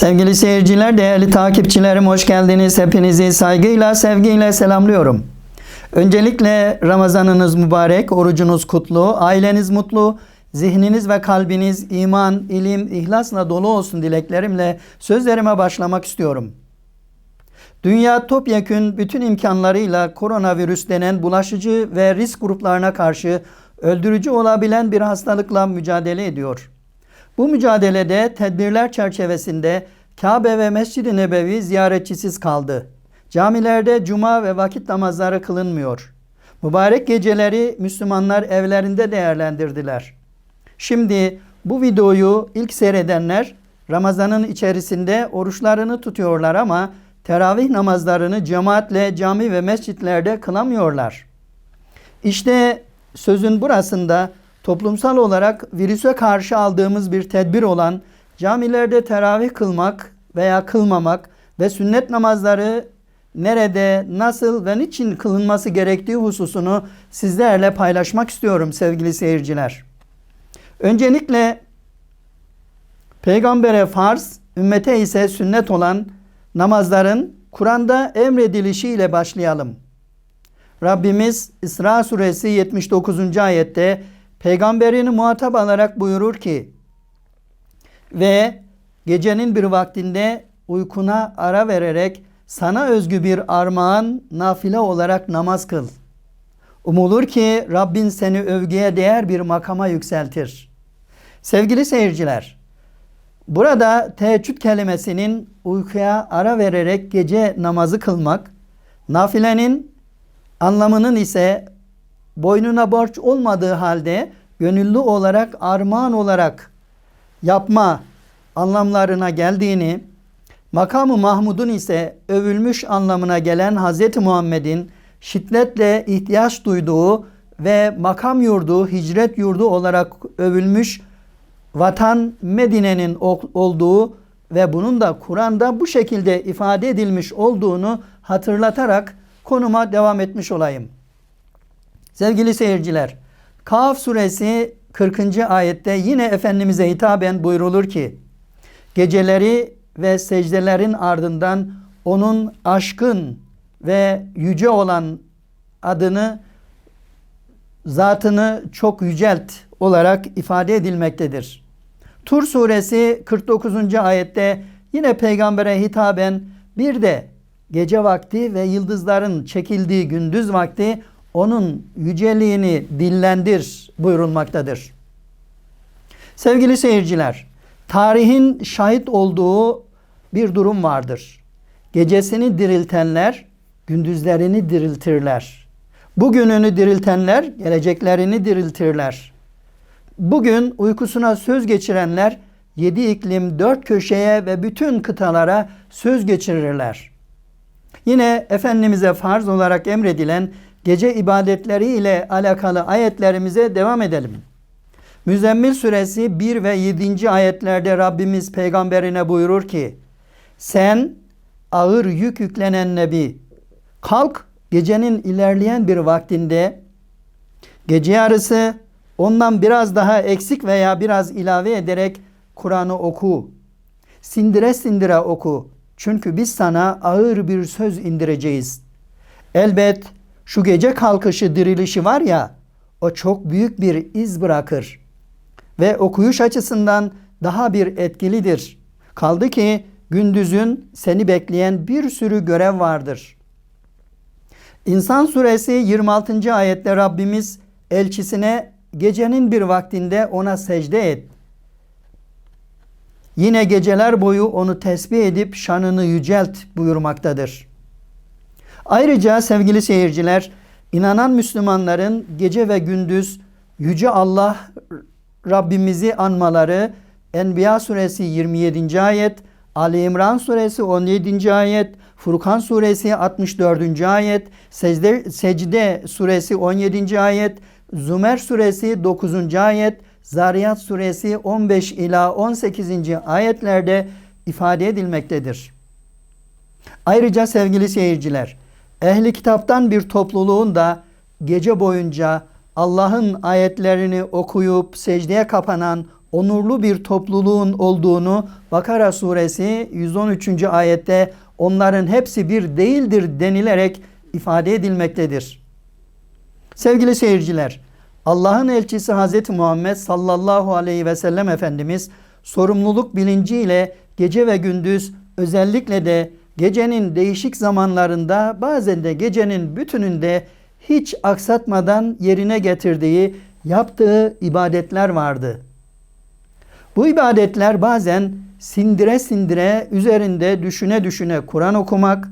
Sevgili seyirciler, değerli takipçilerim hoş geldiniz. Hepinizi saygıyla, sevgiyle selamlıyorum. Öncelikle Ramazanınız mübarek, orucunuz kutlu, aileniz mutlu, zihniniz ve kalbiniz iman, ilim, ihlasla dolu olsun dileklerimle sözlerime başlamak istiyorum. Dünya topyekün bütün imkanlarıyla koronavirüs denen bulaşıcı ve risk gruplarına karşı öldürücü olabilen bir hastalıkla mücadele ediyor. Bu mücadelede tedbirler çerçevesinde Kabe ve Mescid-i Nebevi ziyaretçisiz kaldı. Camilerde cuma ve vakit namazları kılınmıyor. Mübarek geceleri Müslümanlar evlerinde değerlendirdiler. Şimdi bu videoyu ilk seyredenler Ramazan'ın içerisinde oruçlarını tutuyorlar ama teravih namazlarını cemaatle cami ve mescitlerde kılamıyorlar. İşte sözün burasında toplumsal olarak virüse karşı aldığımız bir tedbir olan camilerde teravih kılmak veya kılmamak ve sünnet namazları nerede, nasıl ve niçin kılınması gerektiği hususunu sizlerle paylaşmak istiyorum sevgili seyirciler. Öncelikle peygambere farz, ümmete ise sünnet olan namazların Kur'an'da emredilişiyle başlayalım. Rabbimiz İsra suresi 79. ayette peygamberini muhatap alarak buyurur ki ve gecenin bir vaktinde uykuna ara vererek sana özgü bir armağan nafile olarak namaz kıl. Umulur ki Rabbin seni övgüye değer bir makama yükseltir. Sevgili seyirciler, burada teheccüd kelimesinin uykuya ara vererek gece namazı kılmak, nafilenin anlamının ise boynuna borç olmadığı halde gönüllü olarak armağan olarak yapma anlamlarına geldiğini, makamı Mahmud'un ise övülmüş anlamına gelen Hz. Muhammed'in şiddetle ihtiyaç duyduğu ve makam yurdu, hicret yurdu olarak övülmüş vatan Medine'nin olduğu ve bunun da Kur'an'da bu şekilde ifade edilmiş olduğunu hatırlatarak konuma devam etmiş olayım. Sevgili seyirciler, Kaf suresi 40. ayette yine Efendimiz'e hitaben buyrulur ki, geceleri ve secdelerin ardından onun aşkın ve yüce olan adını, zatını çok yücelt olarak ifade edilmektedir. Tur suresi 49. ayette yine peygambere hitaben bir de gece vakti ve yıldızların çekildiği gündüz vakti onun yüceliğini dillendir buyurulmaktadır. Sevgili seyirciler, tarihin şahit olduğu bir durum vardır. Gecesini diriltenler gündüzlerini diriltirler. Bugününü diriltenler geleceklerini diriltirler. Bugün uykusuna söz geçirenler yedi iklim dört köşeye ve bütün kıtalara söz geçirirler. Yine Efendimiz'e farz olarak emredilen gece ibadetleri ile alakalı ayetlerimize devam edelim. Müzzemmil suresi 1 ve 7. ayetlerde Rabbimiz peygamberine buyurur ki sen ağır yük yüklenen nebi kalk gecenin ilerleyen bir vaktinde gece yarısı ondan biraz daha eksik veya biraz ilave ederek Kur'an'ı oku. Sindire sindire oku. Çünkü biz sana ağır bir söz indireceğiz. Elbet şu gece kalkışı dirilişi var ya o çok büyük bir iz bırakır. Ve okuyuş açısından daha bir etkilidir. Kaldı ki gündüzün seni bekleyen bir sürü görev vardır. İnsan suresi 26. ayette Rabbimiz elçisine gecenin bir vaktinde ona secde et. Yine geceler boyu onu tesbih edip şanını yücelt buyurmaktadır. Ayrıca sevgili seyirciler, inanan Müslümanların gece ve gündüz Yüce Allah Rabbimizi anmaları Enbiya suresi 27. ayet, Ali İmran suresi 17. ayet, Furkan suresi 64. ayet, Secde, Secde suresi 17. ayet, Zümer suresi 9. ayet, Zariyat suresi 15 ila 18. ayetlerde ifade edilmektedir. Ayrıca sevgili seyirciler, ehli kitaptan bir topluluğun da gece boyunca Allah'ın ayetlerini okuyup secdeye kapanan onurlu bir topluluğun olduğunu Bakara suresi 113. ayette onların hepsi bir değildir denilerek ifade edilmektedir. Sevgili seyirciler, Allah'ın elçisi Hz. Muhammed sallallahu aleyhi ve sellem Efendimiz sorumluluk bilinciyle gece ve gündüz özellikle de gecenin değişik zamanlarında bazen de gecenin bütününde hiç aksatmadan yerine getirdiği, yaptığı ibadetler vardı. Bu ibadetler bazen sindire sindire üzerinde düşüne düşüne Kur'an okumak,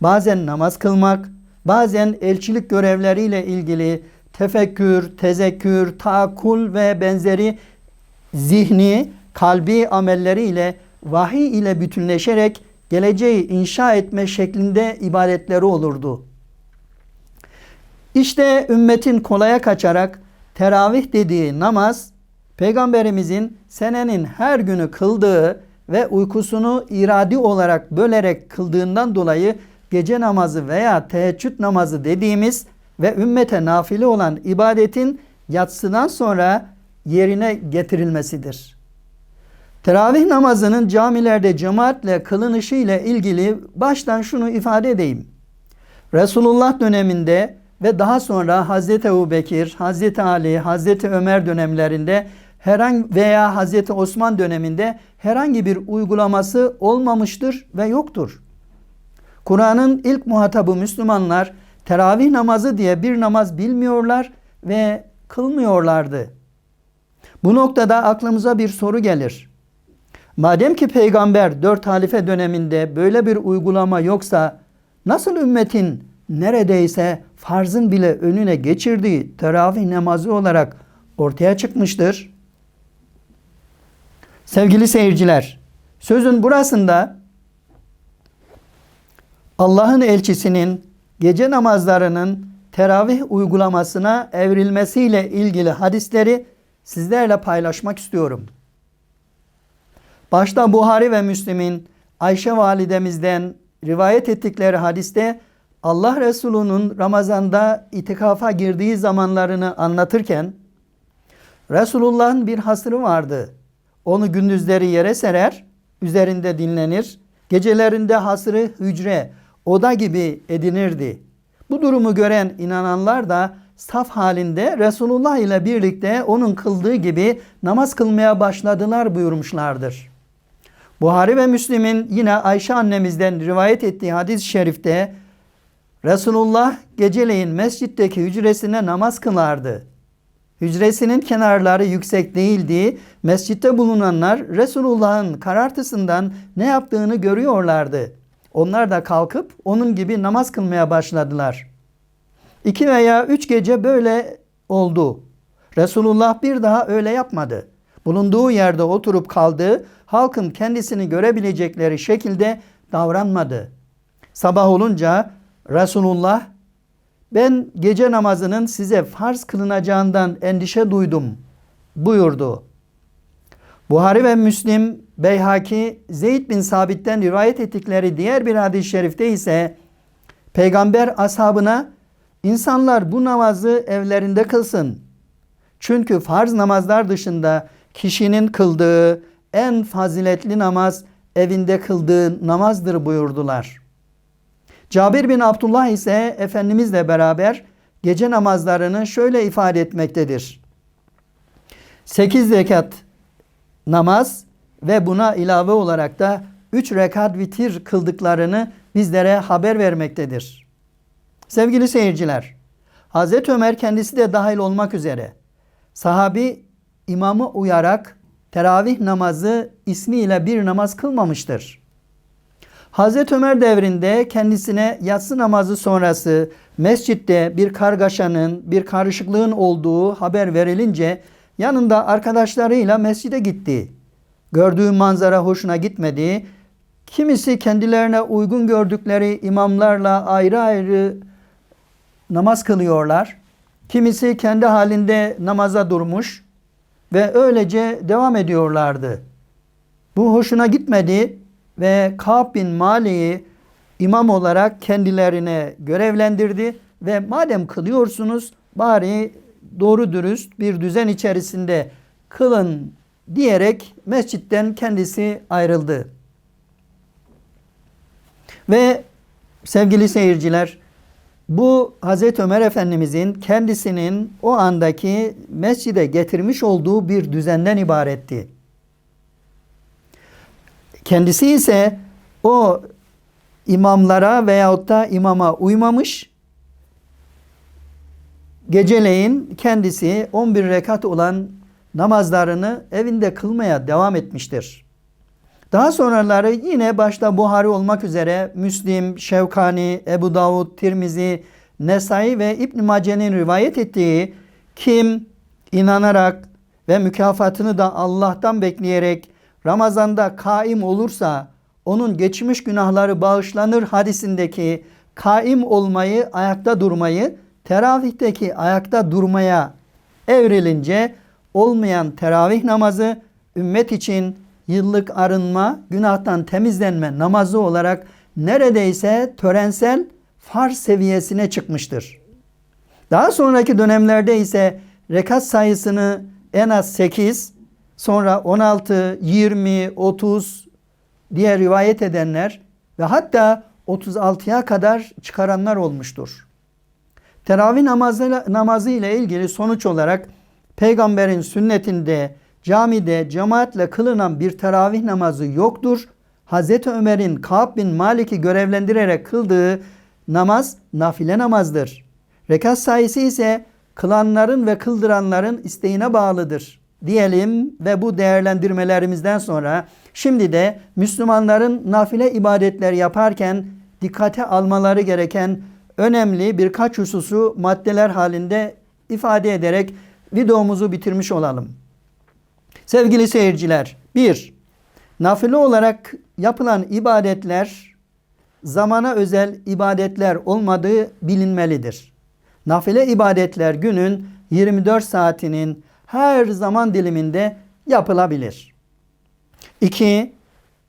bazen namaz kılmak, bazen elçilik görevleriyle ilgili tefekkür, tezekkür, taakul ve benzeri zihni, kalbi amelleriyle vahiy ile bütünleşerek geleceği inşa etme şeklinde ibadetleri olurdu. İşte ümmetin kolaya kaçarak teravih dediği namaz Peygamberimizin senenin her günü kıldığı ve uykusunu iradi olarak bölerek kıldığından dolayı gece namazı veya teheccüd namazı dediğimiz ve ümmete nafile olan ibadetin yatsıdan sonra yerine getirilmesidir. Teravih namazının camilerde cemaatle kılınışı ile ilgili baştan şunu ifade edeyim. Resulullah döneminde ve daha sonra Hazreti Ebu Bekir, Hazreti Ali, Hazreti Ömer dönemlerinde herhangi veya Hazreti Osman döneminde herhangi bir uygulaması olmamıştır ve yoktur. Kur'an'ın ilk muhatabı Müslümanlar teravih namazı diye bir namaz bilmiyorlar ve kılmıyorlardı. Bu noktada aklımıza bir soru gelir. Madem ki peygamber dört halife döneminde böyle bir uygulama yoksa nasıl ümmetin neredeyse farzın bile önüne geçirdiği teravih namazı olarak ortaya çıkmıştır? Sevgili seyirciler, sözün burasında Allah'ın elçisinin gece namazlarının teravih uygulamasına evrilmesiyle ilgili hadisleri sizlerle paylaşmak istiyorum. Başta Buhari ve Müslim'in Ayşe validemizden rivayet ettikleri hadiste Allah Resulü'nün Ramazan'da itikafa girdiği zamanlarını anlatırken Resulullah'ın bir hasırı vardı. Onu gündüzleri yere serer, üzerinde dinlenir. Gecelerinde hasırı hücre, oda gibi edinirdi. Bu durumu gören inananlar da saf halinde Resulullah ile birlikte onun kıldığı gibi namaz kılmaya başladılar buyurmuşlardır. Buhari ve Müslim'in yine Ayşe annemizden rivayet ettiği hadis-i şerifte Resulullah geceleyin mescitteki hücresine namaz kılardı. Hücresinin kenarları yüksek değildi. Mescitte bulunanlar Resulullah'ın karartısından ne yaptığını görüyorlardı. Onlar da kalkıp onun gibi namaz kılmaya başladılar. İki veya üç gece böyle oldu. Resulullah bir daha öyle yapmadı. Bulunduğu yerde oturup kaldı. Halkın kendisini görebilecekleri şekilde davranmadı. Sabah olunca Resulullah ben gece namazının size farz kılınacağından endişe duydum buyurdu. Buhari ve Müslim, Beyhaki, Zeyd bin Sabit'ten rivayet ettikleri diğer bir hadis-i şerifte ise Peygamber ashabına insanlar bu namazı evlerinde kılsın. Çünkü farz namazlar dışında kişinin kıldığı en faziletli namaz evinde kıldığı namazdır buyurdular. Cabir bin Abdullah ise Efendimizle beraber gece namazlarını şöyle ifade etmektedir. 8 rekat namaz ve buna ilave olarak da 3 rekat vitir kıldıklarını bizlere haber vermektedir. Sevgili seyirciler, Hazreti Ömer kendisi de dahil olmak üzere sahabi imamı uyarak teravih namazı ismiyle bir namaz kılmamıştır. Hazreti Ömer devrinde kendisine yatsı namazı sonrası mescitte bir kargaşanın, bir karışıklığın olduğu haber verilince yanında arkadaşlarıyla mescide gitti. Gördüğü manzara hoşuna gitmedi. Kimisi kendilerine uygun gördükleri imamlarla ayrı ayrı namaz kılıyorlar. Kimisi kendi halinde namaza durmuş ve öylece devam ediyorlardı. Bu hoşuna gitmedi ve Ka'b bin Mali'yi imam olarak kendilerine görevlendirdi ve madem kılıyorsunuz bari doğru dürüst bir düzen içerisinde kılın diyerek mescitten kendisi ayrıldı. Ve sevgili seyirciler bu Hazreti Ömer Efendimizin kendisinin o andaki mescide getirmiş olduğu bir düzenden ibaretti. Kendisi ise o imamlara veyahut da imama uymamış. Geceleyin kendisi 11 rekat olan namazlarını evinde kılmaya devam etmiştir. Daha sonraları yine başta Buhari olmak üzere Müslim, Şevkani, Ebu Davud, Tirmizi, Nesai ve İbn Mace'nin rivayet ettiği kim inanarak ve mükafatını da Allah'tan bekleyerek Ramazan'da kaim olursa onun geçmiş günahları bağışlanır hadisindeki kaim olmayı, ayakta durmayı, teravihteki ayakta durmaya evrilince olmayan teravih namazı ümmet için yıllık arınma, günahtan temizlenme namazı olarak neredeyse törensel farz seviyesine çıkmıştır. Daha sonraki dönemlerde ise rekat sayısını en az 8, sonra 16, 20, 30 diye rivayet edenler ve hatta 36'ya kadar çıkaranlar olmuştur. Teravih namazı, namazı ile ilgili sonuç olarak peygamberin sünnetinde camide cemaatle kılınan bir teravih namazı yoktur. Hazreti Ömer'in Ka'b bin Malik'i görevlendirerek kıldığı namaz nafile namazdır. Rekat sayısı ise kılanların ve kıldıranların isteğine bağlıdır diyelim ve bu değerlendirmelerimizden sonra şimdi de Müslümanların nafile ibadetler yaparken dikkate almaları gereken önemli birkaç hususu maddeler halinde ifade ederek videomuzu bitirmiş olalım. Sevgili seyirciler, bir, nafile olarak yapılan ibadetler zamana özel ibadetler olmadığı bilinmelidir. Nafile ibadetler günün 24 saatinin her zaman diliminde yapılabilir. 2.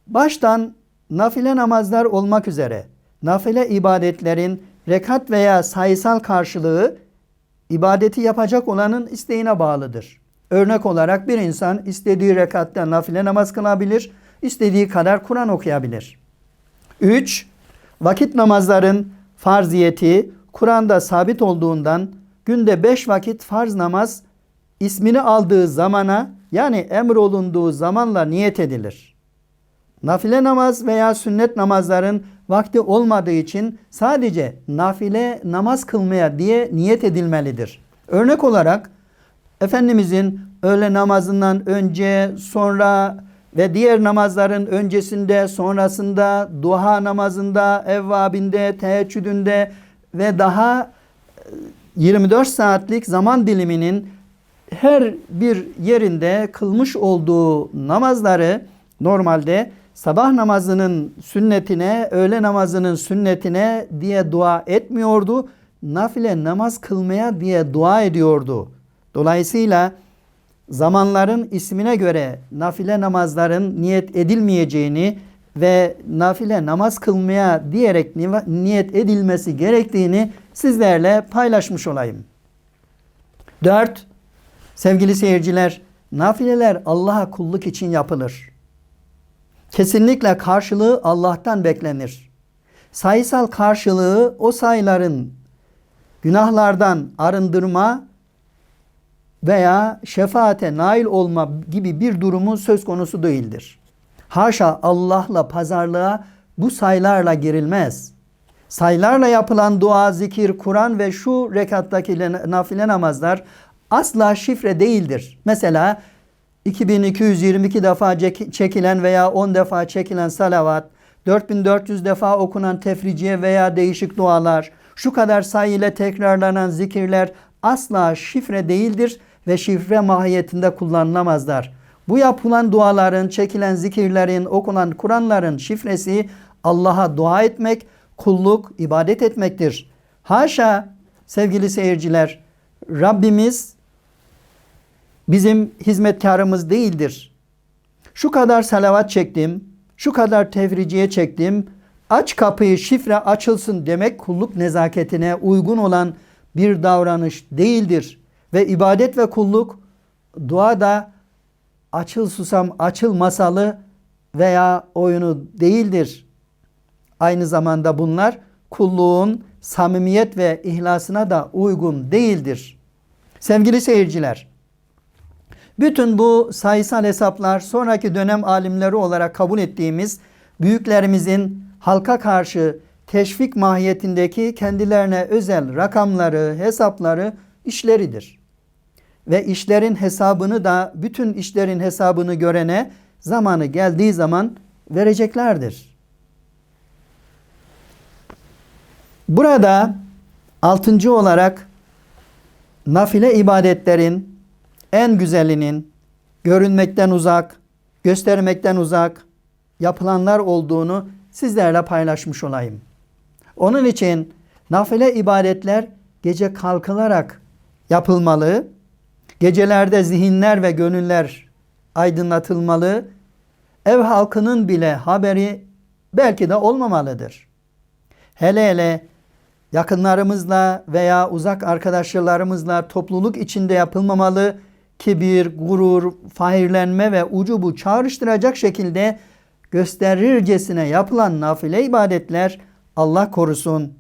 Baştan nafile namazlar olmak üzere nafile ibadetlerin rekat veya sayısal karşılığı ibadeti yapacak olanın isteğine bağlıdır. Örnek olarak bir insan istediği rekatta nafile namaz kılabilir, istediği kadar Kur'an okuyabilir. 3. Vakit namazların farziyeti Kur'an'da sabit olduğundan günde 5 vakit farz namaz ismini aldığı zamana yani emrolunduğu zamanla niyet edilir. Nafile namaz veya sünnet namazların vakti olmadığı için sadece nafile namaz kılmaya diye niyet edilmelidir. Örnek olarak Efendimizin öğle namazından önce, sonra ve diğer namazların öncesinde, sonrasında, duha namazında, evvabinde, teheccüdünde ve daha 24 saatlik zaman diliminin her bir yerinde kılmış olduğu namazları normalde sabah namazının sünnetine, öğle namazının sünnetine diye dua etmiyordu. Nafile namaz kılmaya diye dua ediyordu. Dolayısıyla zamanların ismine göre nafile namazların niyet edilmeyeceğini ve nafile namaz kılmaya diyerek niyet edilmesi gerektiğini sizlerle paylaşmış olayım. 4. Sevgili seyirciler, nafileler Allah'a kulluk için yapılır. Kesinlikle karşılığı Allah'tan beklenir. Sayısal karşılığı o sayıların günahlardan arındırma veya şefaate nail olma gibi bir durumun söz konusu değildir. Haşa Allah'la pazarlığa bu sayılarla girilmez. Sayılarla yapılan dua, zikir, Kur'an ve şu rekattaki nafile namazlar asla şifre değildir. Mesela 2222 defa çekilen veya 10 defa çekilen salavat, 4400 defa okunan tefriciye veya değişik dualar, şu kadar sayı ile tekrarlanan zikirler asla şifre değildir ve şifre mahiyetinde kullanılamazlar. Bu yapılan duaların, çekilen zikirlerin, okunan Kur'anların şifresi Allah'a dua etmek, kulluk, ibadet etmektir. Haşa sevgili seyirciler, Rabbimiz bizim hizmetkarımız değildir. Şu kadar salavat çektim, şu kadar tevriciye çektim, aç kapıyı şifre açılsın demek kulluk nezaketine uygun olan bir davranış değildir. Ve ibadet ve kulluk dua da açıl susam açıl masalı veya oyunu değildir. Aynı zamanda bunlar kulluğun samimiyet ve ihlasına da uygun değildir. Sevgili seyirciler, bütün bu sayısal hesaplar sonraki dönem alimleri olarak kabul ettiğimiz büyüklerimizin halka karşı teşvik mahiyetindeki kendilerine özel rakamları, hesapları, işleridir. Ve işlerin hesabını da bütün işlerin hesabını görene zamanı geldiği zaman vereceklerdir. Burada altıncı olarak nafile ibadetlerin en güzelinin görünmekten uzak, göstermekten uzak yapılanlar olduğunu sizlerle paylaşmış olayım. Onun için nafile ibadetler gece kalkılarak yapılmalı. Gecelerde zihinler ve gönüller aydınlatılmalı. Ev halkının bile haberi belki de olmamalıdır. Hele hele yakınlarımızla veya uzak arkadaşlarımızla topluluk içinde yapılmamalı. Kibir, gurur, fahirlenme ve ucubu çağrıştıracak şekilde gösterircesine yapılan nafile ibadetler Allah korusun.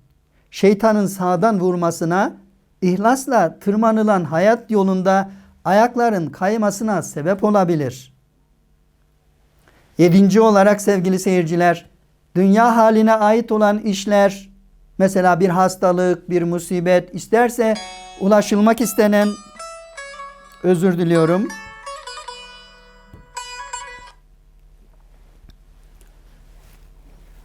Şeytanın sağdan vurmasına, ihlasla tırmanılan hayat yolunda ayakların kaymasına sebep olabilir. Yedinci olarak sevgili seyirciler, dünya haline ait olan işler, mesela bir hastalık, bir musibet isterse ulaşılmak istenen, özür diliyorum,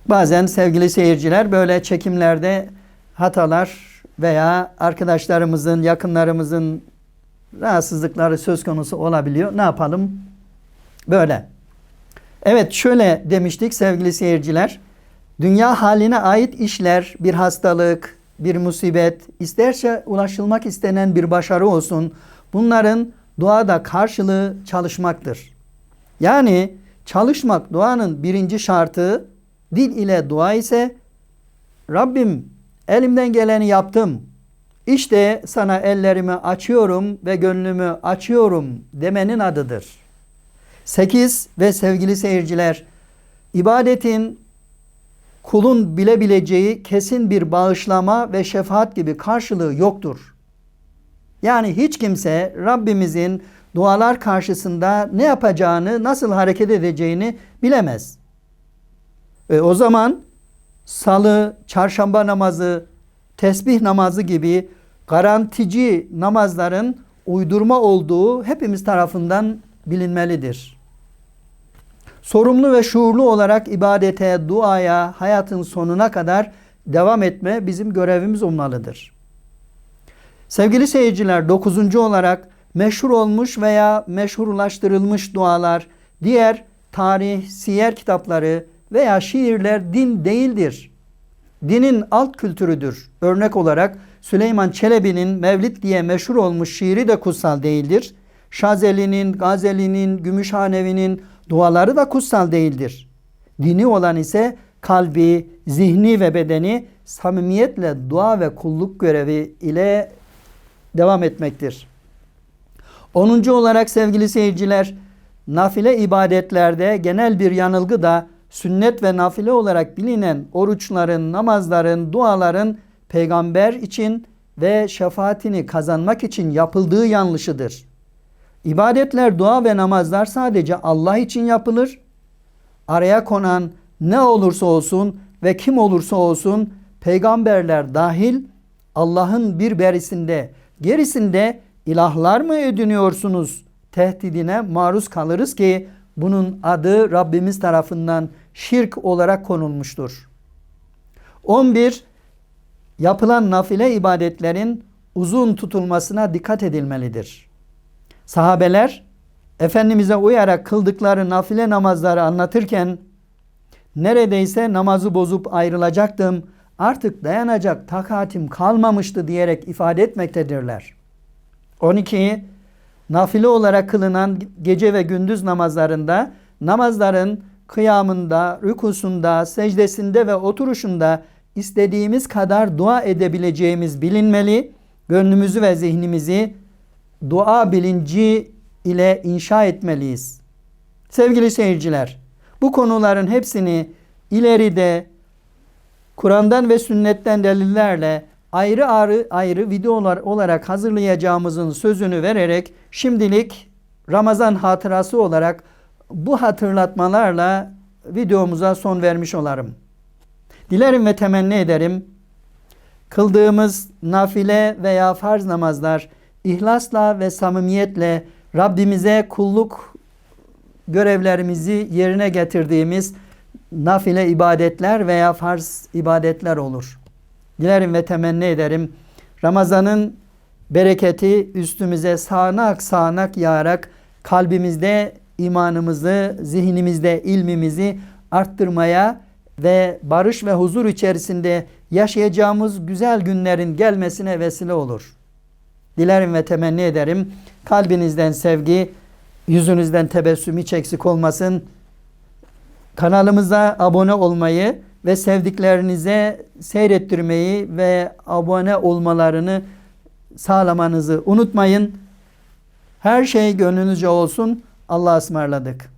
Bazen sevgili seyirciler böyle çekimlerde hatalar veya arkadaşlarımızın, yakınlarımızın rahatsızlıkları söz konusu olabiliyor. Ne yapalım? Böyle. Evet şöyle demiştik sevgili seyirciler. Dünya haline ait işler, bir hastalık, bir musibet, isterse ulaşılmak istenen bir başarı olsun. Bunların duada karşılığı çalışmaktır. Yani çalışmak duanın birinci şartı Dil ile dua ise Rabbim elimden geleni yaptım. İşte sana ellerimi açıyorum ve gönlümü açıyorum demenin adıdır. 8 ve sevgili seyirciler ibadetin kulun bilebileceği kesin bir bağışlama ve şefaat gibi karşılığı yoktur. Yani hiç kimse Rabbimizin dualar karşısında ne yapacağını, nasıl hareket edeceğini bilemez. E, o zaman salı, çarşamba namazı, tesbih namazı gibi garantici namazların uydurma olduğu hepimiz tarafından bilinmelidir. Sorumlu ve şuurlu olarak ibadete, duaya, hayatın sonuna kadar devam etme bizim görevimiz olmalıdır. Sevgili seyirciler, dokuzuncu olarak meşhur olmuş veya meşhurlaştırılmış dualar, diğer tarih, siyer kitapları, veya şiirler din değildir. Dinin alt kültürüdür. Örnek olarak Süleyman Çelebi'nin Mevlid diye meşhur olmuş şiiri de kutsal değildir. Şazeli'nin, Gazeli'nin, Gümüşhanevi'nin duaları da kutsal değildir. Dini olan ise kalbi, zihni ve bedeni samimiyetle dua ve kulluk görevi ile devam etmektir. Onuncu olarak sevgili seyirciler, nafile ibadetlerde genel bir yanılgı da sünnet ve nafile olarak bilinen oruçların, namazların, duaların peygamber için ve şefaatini kazanmak için yapıldığı yanlışıdır. İbadetler, dua ve namazlar sadece Allah için yapılır. Araya konan ne olursa olsun ve kim olursa olsun peygamberler dahil Allah'ın bir berisinde, gerisinde ilahlar mı ediniyorsunuz tehdidine maruz kalırız ki bunun adı Rabbimiz tarafından şirk olarak konulmuştur. 11. Yapılan nafile ibadetlerin uzun tutulmasına dikkat edilmelidir. Sahabeler Efendimiz'e uyarak kıldıkları nafile namazları anlatırken neredeyse namazı bozup ayrılacaktım artık dayanacak takatim kalmamıştı diyerek ifade etmektedirler. 12 nafile olarak kılınan gece ve gündüz namazlarında namazların kıyamında, rükusunda, secdesinde ve oturuşunda istediğimiz kadar dua edebileceğimiz bilinmeli. Gönlümüzü ve zihnimizi dua bilinci ile inşa etmeliyiz. Sevgili seyirciler, bu konuların hepsini ileride Kur'an'dan ve sünnetten delillerle ayrı ayrı ayrı videolar olarak hazırlayacağımızın sözünü vererek şimdilik Ramazan hatırası olarak bu hatırlatmalarla videomuza son vermiş olarım. Dilerim ve temenni ederim kıldığımız nafile veya farz namazlar ihlasla ve samimiyetle Rabbimize kulluk görevlerimizi yerine getirdiğimiz nafile ibadetler veya farz ibadetler olur. Dilerim ve temenni ederim Ramazan'ın bereketi üstümüze sağanak sağanak yağarak kalbimizde imanımızı, zihnimizde ilmimizi arttırmaya ve barış ve huzur içerisinde yaşayacağımız güzel günlerin gelmesine vesile olur. Dilerim ve temenni ederim kalbinizden sevgi, yüzünüzden tebessüm hiç eksik olmasın. Kanalımıza abone olmayı ve sevdiklerinize seyrettirmeyi ve abone olmalarını sağlamanızı unutmayın. Her şey gönlünüzce olsun. Allah'a ısmarladık.